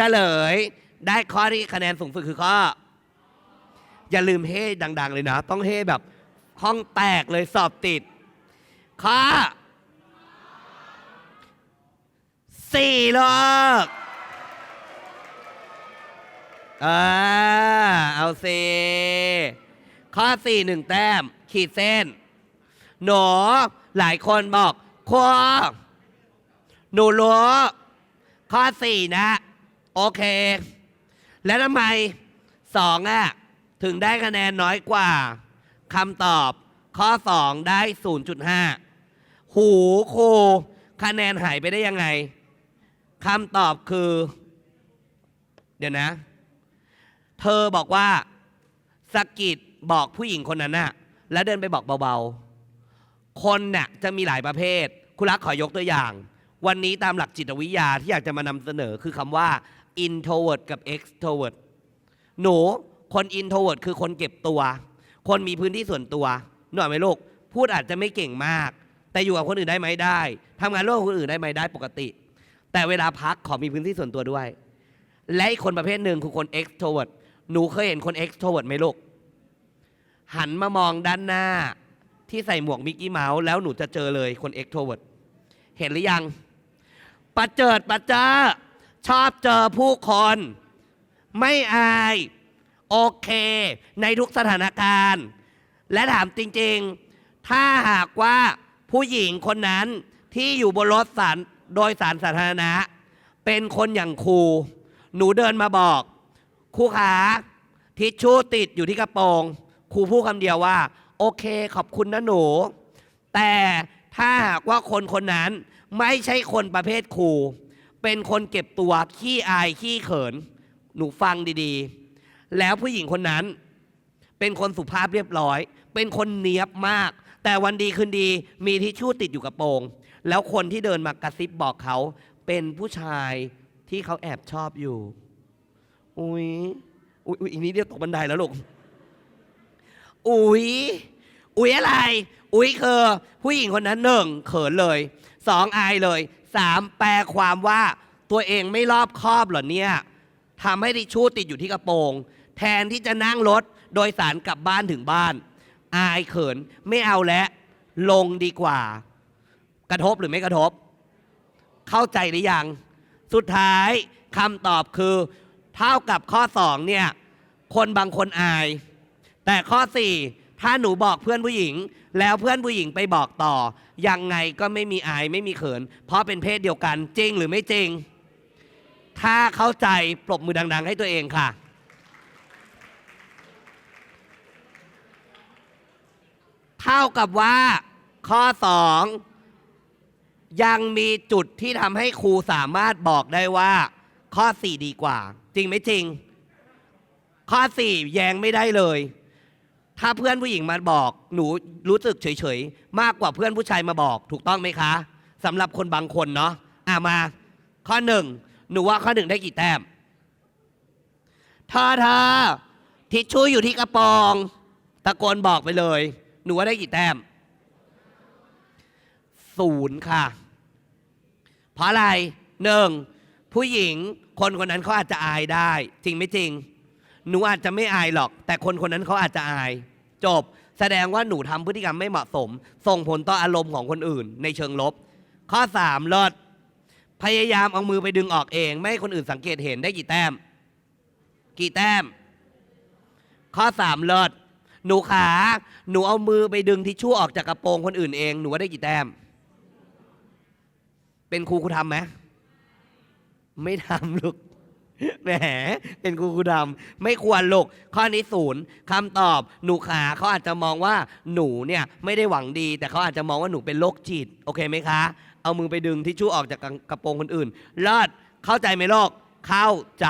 ฉลย ได้ข้อที่คะแนนสูงสุดคือข้อ อย่าลืมเฮ่ดัง ๆ เลยนะ ต้องเฮ่แบบห้องแตกเลยสอบติด ข้อสี่ลูกอ่าเอาสิข้อสี่หนึ่งแต้ม ขีดเส้น หนูหลายคนบอกครูหนูรู้ข้อสี่นะ โอเค แล้วทำไมสองอะถึงได้คะแนนน้อยกว่าคำตอบข้อสองได้ 0.5 หูครูคะแนนหายไปได้ยังไงคำตอบคือ เดี๋ยวนะ เธอบอกว่าสกิดบอกผู้หญิงคนนั้นน่ะ แล้วเดินไปบอกเบาๆ คนเนี่ยจะมีหลายประเภท คุณรักขอยกตัวอย่าง วันนี้ตามหลักจิตวิทยาที่อยากจะมานำเสนอคือคำว่า introvert กับ extrovert หนูคน introvert คือคนเก็บตัว คนมีพื้นที่ส่วนตัวหน่อยไหมลูกพูดอาจจะไม่เก่งมาก แต่อยู่กับคนอื่นได้ไหมได้ทำงานร่วมกับคนอื่นได้ไหมได้ปกติ แต่เวลาพักขอมีพื้นที่ส่วนตัวด้วย และอีกคนประเภทหนึ่งคือคน extrovert หนูเคยเห็นคน extrovert ไหมลูกหันมามองด้านหน้าที่ใส่หมวกมิกกี้เมาส์แล้วหนูจะเจอเลยคน extrovert เห็นหรือยัง ประเจิดประเจอชอบเจอผู้คน ไม่อาย โอเค ในทุกสถานการณ์ และถามจริงๆ ถ้าหากว่าผู้หญิงคนนั้นที่อยู่บนรถสารโดยสารสาธารณะ เป็นคนอย่างครู หนูเดินมาบอกครูขาทิชชู่ติดอยู่ที่กระโปรงครูพูดคำเดียวว่า โอเคขอบคุณนะหนู แต่ถ้าหากว่าคนคนนั้น ไม่ใช่คนประเภทครู เป็นคนเก็บตัวขี้อายขี้เขิน หนูฟังดีๆ แล้วผู้หญิงคนนั้น เป็นคนสุภาพเรียบร้อย เป็นคนเนียบมาก แต่วันดีคืนดีมีทิชชู่ติดอยู่กระโปรง แล้วคนที่เดินมากระซิบบอกเขาเป็นผู้ชายที่เขาแอบชอบอยู่ อุ้ยอุ้ยอุ๊ยอีกนิดเดียวตกบันไดแล้วลูก อุ๊ย อุ๊ยอะไร อุ๊ยคือผู้หญิงคนนั้นหนึ่งเขินเลยสองอายเลยสามแปลความว่าตัวเองไม่รอบคอบเหรอเนี่ยทำให้ทิชชู่ติดอยู่ที่กระโปรง แทนที่จะนั่งรถโดยสารกลับบ้านถึงบ้าน อายเขินไม่เอาแล้วลงดีกว่า กระทบหรือไม่กระทบ เข้าใจหรือยัง สุดท้ายคำตอบคือ เท่ากับข้อสองเนี่ย คนบางคนอาย แต่ข้อ4 ถ้าหนูบอกเพื่อนผู้หญิง แล้วเพื่อนผู้หญิงไปบอกต่อ ยังไงก็ไม่มีอายไม่มีเขิน เพราะเป็นเพศเดียวกันจริงหรือไม่จริง ถ้าเข้าใจปรบมือดัง ๆ ให้ตัวเองค่ะ เท่ากับว่าข้อ 2 ยังมีจุดที่ทำให้ครูสามารถบอกได้ว่า ข้อ 4 ดีกว่า จริงไหมจริง ข้อ 4 แย้งไม่ได้เลย ถ้าเพื่อนผู้หญิงมาบอกหนูรู้สึกเฉยๆ มากกว่าเพื่อนผู้ชายมาบอก ถูกต้องไหมคะสำหรับคนบางคนเนาะอะมา ข้อหนึ่งหนูว่าข้อหนึ่งได้กี่แต้มเธอเธอทิชชู่อยู่ที่กระปรงตะโกนบอกไปเลย หนูว่าได้กี่แต้มศูนย์ค่ะ เพราะอะไรหนึ่งผู้หญิงคนคนนั้นเขาอาจจะอายได้ จริงไม่จริง หนูอาจจะไม่อายหรอก แต่คนคนนั้นเขาอาจจะอาย จบ แสดงว่าหนูทำพฤติกรรมไม่เหมาะสม ส่งผลต่ออารมณ์ของคนอื่น ในเชิงลบ ข้อสามลดพยายามเอามือไปดึงออกเอง ไม่ให้คนอื่นสังเกตเห็นได้กี่แต้ม กี่แต้ม ข้อสามลดหนูขา หนูเอามือไปดึงทิชชู่ออกจากกระโปรงคนอื่นเอง หนูว่าได้กี่แต้ม เป็นครูครูทำไหมไม่ทำลูก แหม เป็นครูครูดำไม่ควรลูกข้อนี้ศูนย์คำตอบหนูขาเขาอาจจะมองว่าหนูเนี่ยไม่ได้หวังดี แต่เขาอาจจะมองว่าหนูเป็นโรคจิต โอเคไหมคะ เอามือไปดึงทิชชู่ออกจากกระโปรงคนอื่นเลิศเข้าใจไหมโลกเข้าใจ